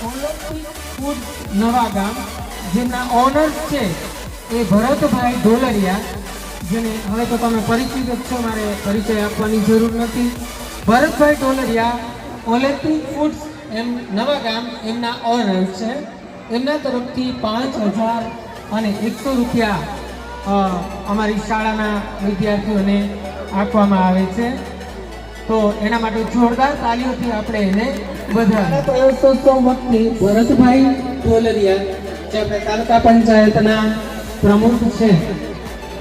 Food નવા ગામ જેમના ઓનર્સ છે એ ભરતભાઈ ઢોલરિયા, જેને હવે તો તમે પરિચિત છો, મારે પરિચય આપવાની જરૂર નથી. ભરતભાઈ ઢોલરિયા ઓલેપી ફૂડ્સ એમ નવા ગામ, એમના ઓનર્સ છે. એમના તરફથી પાંચ હજાર અને એકસો રૂપિયા અમારી શાળાના વિદ્યાર્થીઓને આપવામાં આવે છે. તો એના માટે જોરદાર તાલીઓથી આપણે એને વધારે પ્રયાસોત્સવ વખતે ભરતભાઈ ઢોલરિયા જે તાલુકા પંચાયતના પ્રમુખ છે,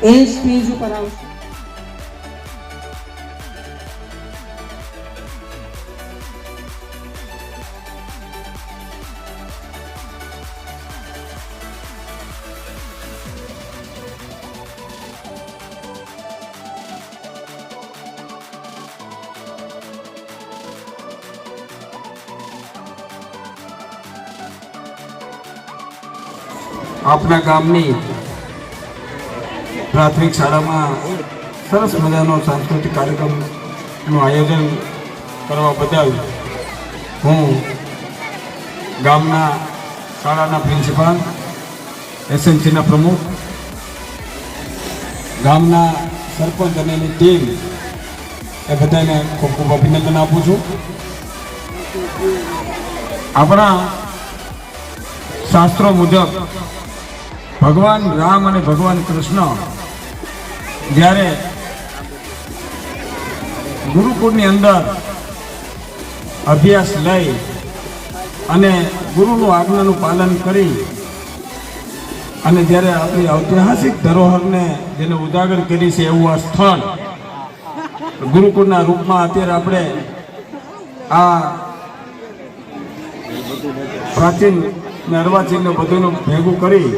એ સ્ટેજ ઉપર આવશે. આપના ગામની પ્રાથમિક શાળામાં સરસ મજાનો સાંસ્કૃતિક કાર્યક્રમનું આયોજન કરવા બદલ હું ગામના શાળાના પ્રિન્સિપાલ એસએમસીના પ્રમુખ, ગામના સરપંચ અને એની ટીમ એ બધાને ખૂબ ખૂબ અભિનંદન આપું છું. આપણા શાસ્ત્રો મુજબ ભગવાન રામ અને ભગવાન કૃષ્ણ જ્યારે ગુરુકુળની અંદર અભ્યાસ લઈ અને ગુરુનું આજ્ઞાનું પાલન કરી અને જ્યારે આપણી ઐતિહાસિક ધરોહરને જેને ઉજાગર કરી છે એવું આ સ્થળ, ગુરુકુળના રૂપમાં અત્યારે આપણે આ પ્રાચીન ને અર્વાચીનને બધું ભેગું કરી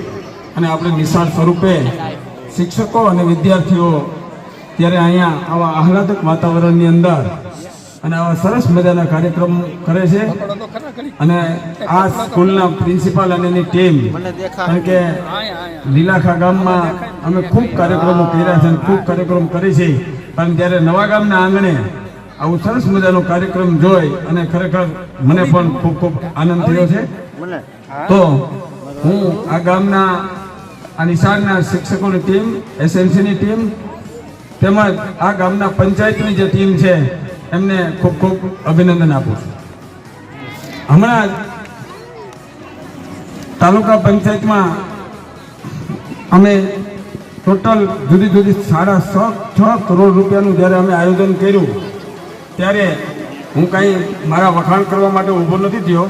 અને આપણે મિસાલ સ્વરૂપે શિક્ષકો અને વિદ્યાર્થીઓ ત્યારે અહીંયા આવા આહલાદક વાતાવરણની અંદર અને આવા સરસ મજાના કાર્યક્રમ કરે છે. અને આ સ્કૂલના પ્રિન્સિપાલ અને એની ટીમ, કારણ કે લીલાખા ગામમાં અમે ખૂબ કાર્યક્રમો કર્યા છે અને ખૂબ કાર્યક્રમ કરી છે. પણ જ્યારે નવા ગામના આંગણે આવું સરસ મજાનો કાર્યક્રમ જોઈ અને ખરેખર મને પણ ખૂબ ખૂબ આનંદ થયો છે. તો હું આ ગામના આ નિશાળના શિક્ષકોની ટીમ એસએમસીની ટીમ તેમજ આ ગામના પંચાયતની જે ટીમ છે, એમને ખૂબ ખૂબ અભિનંદન આપું છું. હમણાં જ તાલુકા પંચાયતમાં અમે ટોટલ જુદી જુદી સાડા છ છ કરોડ રૂપિયાનું જ્યારે અમે આયોજન કર્યું, ત્યારે હું કાંઈ મારા વખાણ કરવા માટે ઊભો નથી થયો,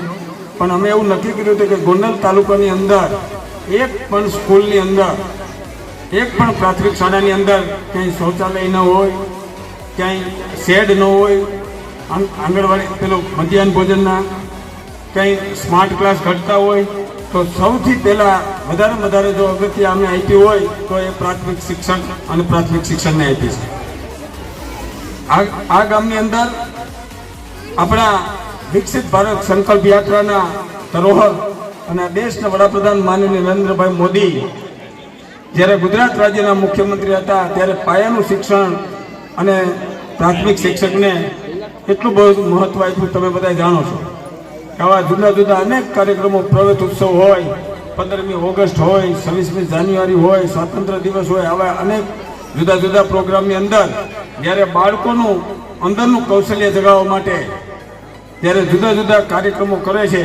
પણ અમે એવું નક્કી કર્યું હતું કે ગોંડલ તાલુકાની અંદર એક પણ સ્કૂલની અંદર, એક પણ પ્રાથમિક શાળાની અંદર ક્યાંય શૌચાલય ન હોય, ક્યાંય શેડ ન હોય આંગ- આંગણવાડી, પેલું મધ્યાહન ભોજનના કંઈ સ્માર્ટ ક્લાસ ઘટતા હોય, તો સૌથી પહેલાં વધારે વધારે જો અગત્ય અમે આપી હોય, તો એ પ્રાથમિક શિક્ષણ અને પ્રાથમિક શિક્ષણને આપી છે. આ ગામની અંદર આપણા વિકસિત ભારત સંકલ્પ યાત્રાના ધરોહર અને દેશના વડાપ્રધાન માનનીય નરેન્દ્રભાઈ મોદી જ્યારે ગુજરાત રાજ્યના મુખ્યમંત્રી હતા, ત્યારે પાયાનું શિક્ષણ અને પ્રાથમિક શિક્ષકને એટલું બહુ મહત્વ આપ્યું, તમે બધા જાણો છો. આવા જુદા જુદા અનેક કાર્યક્રમો, પ્રવેશ ઉત્સવ હોય, પંદરમી ઓગસ્ટ હોય, છવ્વીસમી જાન્યુઆરી હોય, સ્વાતંત્ર્ય દિવસ હોય, આવા અનેક જુદા જુદા પ્રોગ્રામની અંદર જ્યારે બાળકોનું અંદરનું કૌશલ્ય જગાવવા માટે જ્યારે જુદા જુદા કાર્યક્રમો કરે છે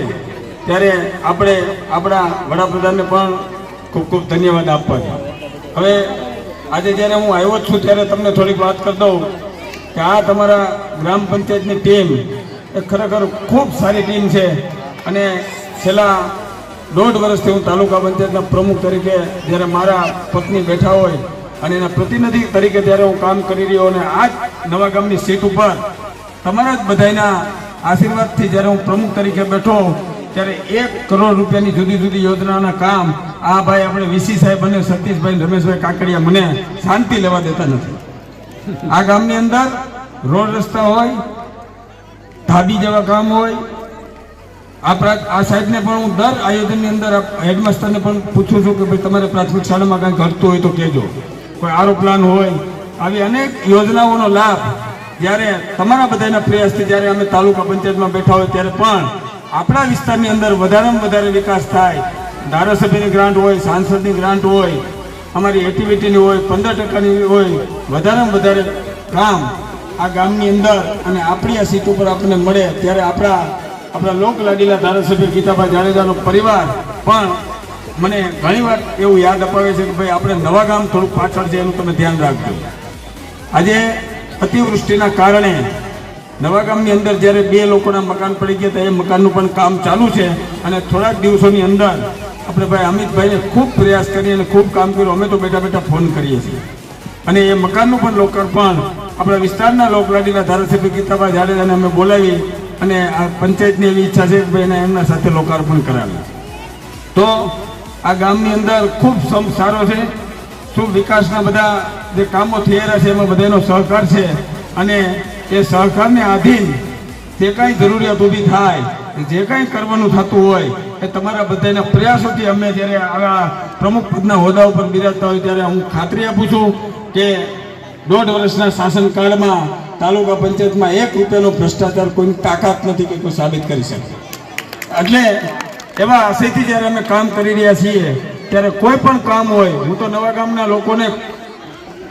ત્યારે આપણે આપણા વડાપ્રધાનને પણ ખૂબ ખૂબ ધન્યવાદ આપવા છે હવે આજે જ્યારે હું આવ્યો છું ત્યારે તમને થોડીક વાત કરી દઉં કે આ તમારા ગ્રામ પંચાયતની ટીમ એ ખરેખર ખૂબ સારી ટીમ છે અને છેલ્લા દોઢ વર્ષથી હું તાલુકા પંચાયતના પ્રમુખ તરીકે જ્યારે મારા પત્ની બેઠા હોય અને એના પ્રતિનિધિ તરીકે ત્યારે હું કામ કરી રહ્યો અને આ જ નવા ગામની સીટ ઉપર તમારા જ બધાના આશીર્વાદથી જ્યારે હું પ્રમુખ તરીકે બેઠો ત્યારે એક કરોડ રૂપિયાની જુદી જુદી યોજનાના કામ આ ભાઈ આપણે વીસી સાહેબ અને સતીશભાઈ રમેશભાઈ કાકડિયા મને શાંતિ લેવા દેતા નથી. આ ગામની અંદર રોડ રસ્તા હોય, ધાબી જેવા કામ હોય, આ આ સાહેબને પણ હું દર આયોજનની અંદર હેડમાસ્ટરને પણ પૂછું છું કે ભાઈ તમારે પ્રાથમિક શાળામાં કાંઈ ઘટતું હોય તો કહેજો. કોઈ આરો પ્લાન હોય, આવી અનેક યોજનાઓનો લાભ જ્યારે તમારા બધાના પ્રયાસથી જ્યારે અમે તાલુકા પંચાયતમાં બેઠા હોય ત્યારે પણ આપણા વિસ્તારની અંદર વધારેમાં વધારે વિકાસ થાય, ધારાસભ્યની ગ્રાન્ટ હોય, સાંસદની ગ્રાન્ટ હોય, અમારી એક્ટિવિટીની હોય, પંદર ટકાની હોય, વધારેમાં વધારે કામ આ ગામની અંદર અને આપણી આ સીટ ઉપર આપણને મળે ત્યારે આપણા આપણા લોક લાડીલા ધારાસભ્ય ગીતાભાઈ જાડેજાનો પરિવાર પણ મને ઘણીવાર એવું યાદ અપાવે છે કે ભાઈ આપણે નવા ગામ થોડુંક પાછળ છે એનું તમે ધ્યાન રાખજો. આજે અતિવૃષ્ટિના કારણે નવા ગામની અંદર જ્યારે બે લોકોના મકાન પડી ગયા હતા એ મકાનનું પણ કામ ચાલુ છે. અને થોડાક દિવસોની અંદર આપણે ભાઈ અમિતભાઈને ખૂબ પ્રયાસ કરી અને ખૂબ કામ કર્યું. અમે તો બેઠા બેઠા ફોન કરીએ છીએ. અને એ મકાનનું પણ લોકાર્પણ આપણા વિસ્તારના લોકલાડીના ધારાસભ્ય ગીતાભાઈ જાડેજાને અમે બોલાવી અને આ પંચાયતની એવી ઈચ્છા છે કે ભાઈ એને એમના સાથે લોકાર્પણ કરાવ્યું તો આ ગામની અંદર ખૂબ સમ સારો છે. ખૂબ વિકાસના બધા જે કામો થઈ રહ્યા છે, એમાં બધાનો સહકાર છે. અને એ સહકારને આધીન જે કાંઈ જરૂરિયાત ઊભી થાય, જે કાંઈ કરવાનું થતું હોય, એ તમારા બધાના પ્રયાસોથી અમે જ્યારે આવા પ્રમુખ પદના હોદ્દા ઉપર બિરાજતા હોય ત્યારે હું ખાતરી આપું છું કે દોઢ વર્ષના શાસનકાળમાં તાલુકા પંચાયતમાં એક રૂપિયાનો ભ્રષ્ટાચાર કોઈની તાકાત નથી કે કોઈ સાબિત કરી શકે. એટલે એવા આશયથી જ્યારે અમે કામ કરી રહ્યા છીએ, ત્યારે કોઈ પણ કામ હોય, હું તો નવા ગામના લોકોને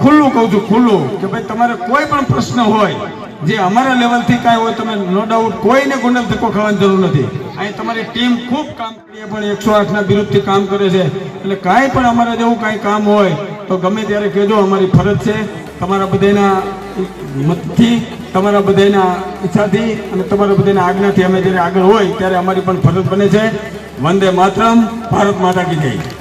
ખુલ્લું કહું છું, ખુલ્લું કે ભાઈ તમારે કોઈ પણ પ્રશ્ન હોય જે અમારા લેવલથી કાંઈ હોય તમે નો ડાઉટ કોઈને ગુંડલ ધક્કો ખાવાની જરૂર નથી. અહીં તમારી ટીમ ખૂબ કામ કરીએ પણ એકસો આઠના વિરુદ્ધથી કામ કરે છે. એટલે કાંઈ પણ અમારા જેવું કાંઈ કામ હોય, તો ગમે ત્યારે કહેજો, અમારી ફરજ છે તમારા બધાના મતથી, તમારા બધાના ઈચ્છાથી અને તમારા બધાના આજ્ઞાથી અમે જ્યારે આગળ હોય, ત્યારે અમારી પણ ફરજ બને છે. વંદે માતરમ, ભારત માતા કી જય.